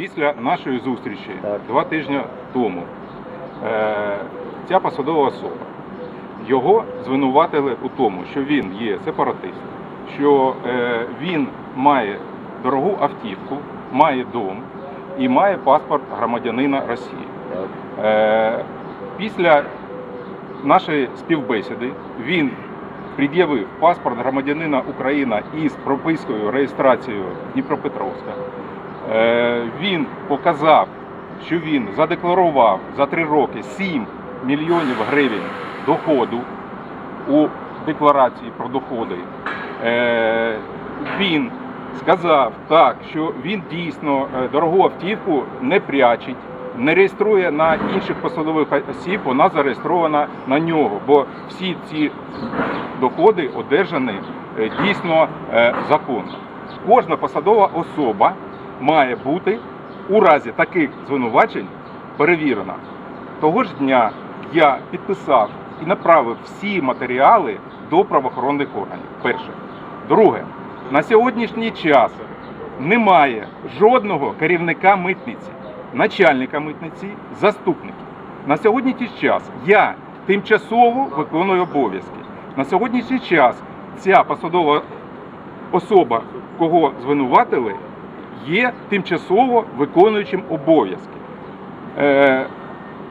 після нашої зустрічі Так. два тижні тому е, ця посадова особа його звинуватили у тому, що він є сепаратист, що е, він має дорогу автівку, має дом і має паспорт громадянина Росії. Так. Е, після нашої співбесіди він пред'явив паспорт громадянина України із пропискою реєстрацією Дніпропетровська. Е, він показав, що він задекларував за три роки 7 мільйонів гривень доходу у декларації про доходи. Е, він сказав так, що він дійсно е, дорогу автівку не прячить, не реєструє на інших посадових осіб, вона зареєстрована на нього, бо всі ці доходи одержані дійсно законно. Кожна посадова особа має бути у разі таких звинувачень перевірена. Того ж дня я підписав і направив всі матеріали до правоохоронних органів. Перше. Друге, на сьогоднішній час немає жодного керівника митниці, начальника митниці, заступників. На сьогоднішній час я тимчасово виконую обов'язки. На сьогоднішній час ця посадова особа, кого звинуватили, є тимчасово виконуючим обов'язки. Е,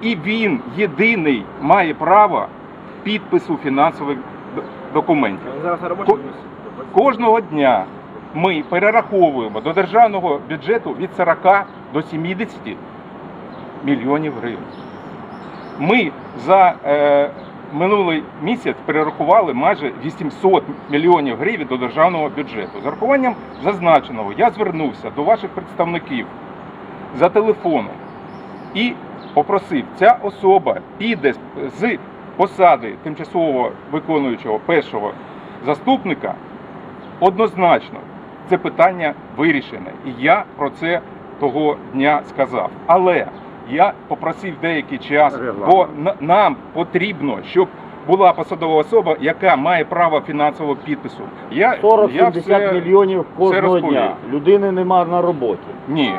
і він єдиний має право підпису фінансових документів. Зараз на Ко- Кожного дня ми перераховуємо до державного бюджету від 40 до 70 мільйонів гривень. Ми за е, минулий місяць перерахували майже 800 мільйонів гривень до державного бюджету. З урахуванням зазначеного я звернувся до ваших представників за телефоном і попросив, ця особа піде з посади тимчасово виконуючого першого заступника однозначно це питання вирішене. І я про це того дня сказав. Але я попросив деякий час, бо нам потрібно, щоб була посадова особа, яка має право фінансового підпису. Я, я 40-70 все- мільйонів кожного дня. Людини нема на роботі. Ні.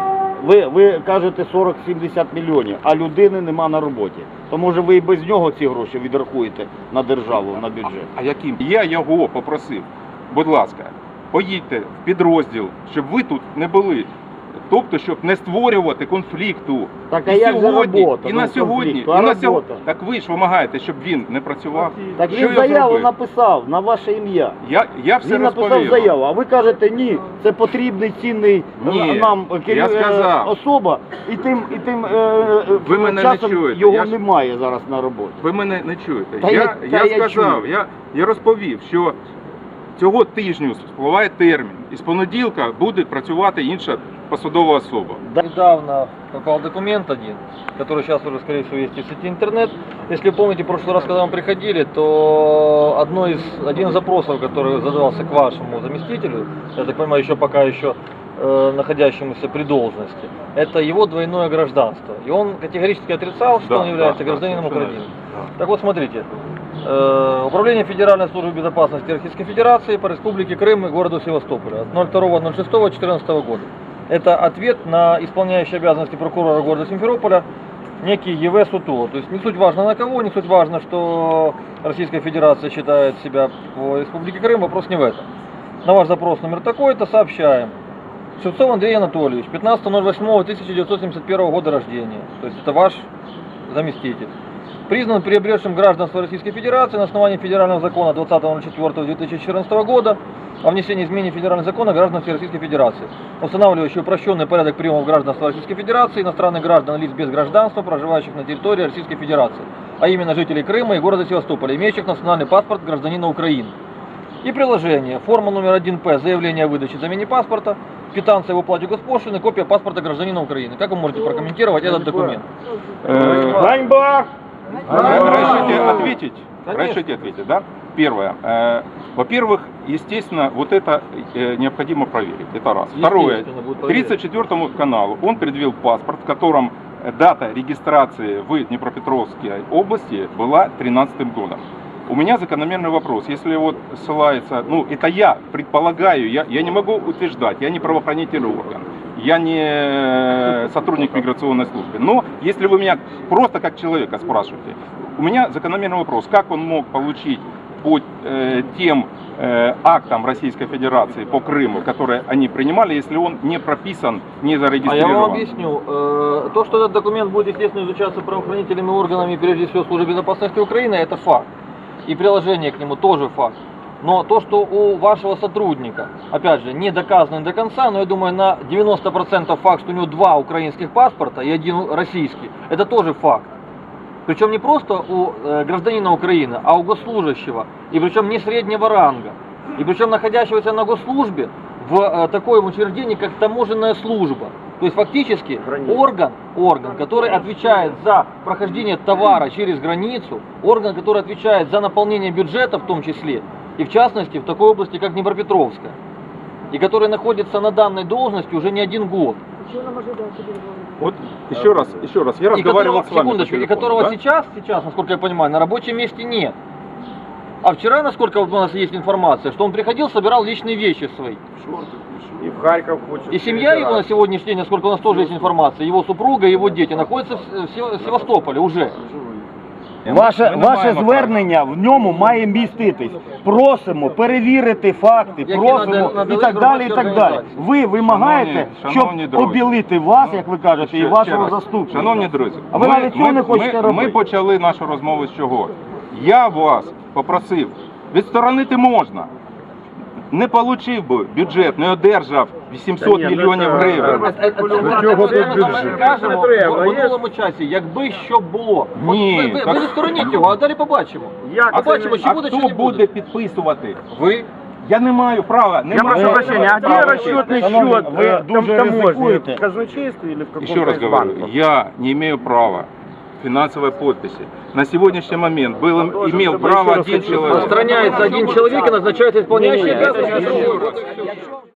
Ви, ви кажете 40-70 мільйонів, а людини нема на роботі. То може ви і без нього ці гроші відрахуєте на державу, на бюджет. А яким? Я його попросив, будь ласка, поїдьте в підрозділ, щоб ви тут не були. Тобто, щоб не створювати конфлікту. Так а і як же сьогодні, робота? і Ну, на сьогодні, конфлікту, і а на сьогодні. Так ви ж вимагаєте, щоб він не працював. Так Що він я заяву зробив? написав на ваше ім'я. Я, я все Він написав розповів. заяву, а ви кажете, ні, це потрібний цінний е, Ні, нам е, я керів- е, особа, і тим, і тим е, е, Ви мене не часом чуєте, його я ж- немає зараз на роботі. Ви мене не чуєте. Та я, я- я, та я сказав, чую. я, я розповів, що цього тижню спливає термін, і з понеділка буде працювати інша посадова особа. Недавно попал документ один, который сейчас уже, скорее всего, есть и в сети интернет. Если вы помните, в прошлый раз, когда мы приходили, то одно из, один из запросов, который задавался к вашему заместителю, я так понимаю, еще пока еще э, находящемуся при должности, это его двойное гражданство. И он категорически отрицал, что Да, он является да, да, гражданином совершенно Украины. верно. Так вот, смотрите. Управление Федеральной службы безопасности Российской Федерации по Республике Крым и городу Севастополя от 02.06.2014 года. Это ответ на исполняющий обязанности прокурора города Симферополя некий ЕВ Сутула. То есть не суть важно на кого, не суть важно, что Российская Федерация считает себя по Республике Крым, вопрос не в этом. На ваш запрос номер такой-то сообщаем. Шевцов Андрей Анатольевич, 15.08.1971 года рождения. То есть это ваш заместитель. Признан приобретшим гражданство Российской Федерации на основании федерального закона 20.04.2014 года о внесении изменений в федеральный закон о гражданстве Российской Федерации, устанавливающий упрощенный порядок приема в гражданство Российской Федерации иностранных граждан лиц без гражданства, проживающих на территории Российской Федерации, а именно жителей Крыма и города Севастополя, имеющих национальный паспорт гражданина Украины. И приложение. Форма номер 1П. Заявление о выдаче замене паспорта. Квитанция об уплате госпошлины. Копия паспорта гражданина Украины. Как вы можете прокомментировать этот документ? Э, Ганьба! Разрешите ответить? Разрешите ответить, да? Первое. Э, Во-первых, естественно, вот это э, необходимо проверить. Это раз. Второе. Естественно, будет проверено. 34 каналу он предъявил паспорт, в котором дата регистрации в Днепропетровской области была 13 годом. У меня закономерный вопрос. Если вот ссылается, ну это я предполагаю, я, я не могу утверждать, я не правоохранительный орган. Я не сотрудник миграционной службы. Но если вы меня просто как человека спрашиваете, у меня закономерный вопрос, как он мог получить по э, тем э, актам Российской Федерации по Крыму, которые они принимали, если он не прописан, не А я зарегистрирован? вам объясню. Э, То, что этот документ будет, естественно, изучаться правоохранительными органами, прежде всего Службы безопасности Украины, это факт. И приложение к нему тоже факт. Но то, что у вашего сотрудника, опять же, не доказано до конца, но я думаю, на 90% факт, что у него два украинских паспорта и один российский, это тоже факт. Причем не просто у э, гражданина Украины, а у госслужащего. И причем не среднего ранга. И причем находящегося на госслужбе в э, таком учреждении, как таможенная служба. То есть фактически орган, орган, который отвечает за прохождение товара через границу, орган, который отвечает за наполнение бюджета в том числе, и в частности в такой области, как Днепропетровская, и который находится на данной должности уже не один год. Что нам ожидать теперь? Вот еще раз, еще раз, я и разговаривал которого, с вами секундочку, и телефону, которого да? сейчас, сейчас, насколько я понимаю, на рабочем месте нет. А вчера, насколько у нас есть информация, что он приходил, собирал личные вещи свои. И в Харьков хочет. И семья его на сегодняшний день, насколько у нас тоже есть информация, его супруга, его дети находятся в Севастополе уже. Ваше, ваше звернення в ньому має міститись. Просимо перевірити факти, Які просимо надали і так далі. І так далі. Ви вимагаєте, Шановні- щоб друзі. обілити вас, як ви кажете, і Ще- вашого раз. заступника. Шановні друзі, А ви навіть цього не хочете ми, робити. Ми почали нашу розмову з чого? Я вас попросив, відсторонити можна. Не отримав би бюджет, не одержав 800 ні, ну мільйонів гривень. це- Це- це- До чого тут бюджет? Кажемо в минулому часі, якби що було. От Ні, ви, ви, так- ви відстороніть його, а далі побачимо. Як А це бачимо, чи А буде, чи хто не буде буде. підписувати? Ви Я не маю права. Не Я маю прошу прощения, а где права. расчетный Шановні, счет ви э, дуже там, таможни? ризикуєте. В казначействе или в каком-то Еще раз из говорю, банков? я не имею права финансовой подписи. На сегодняшний момент был, имел право один человек. отстраняется один человек и назначается исполняющий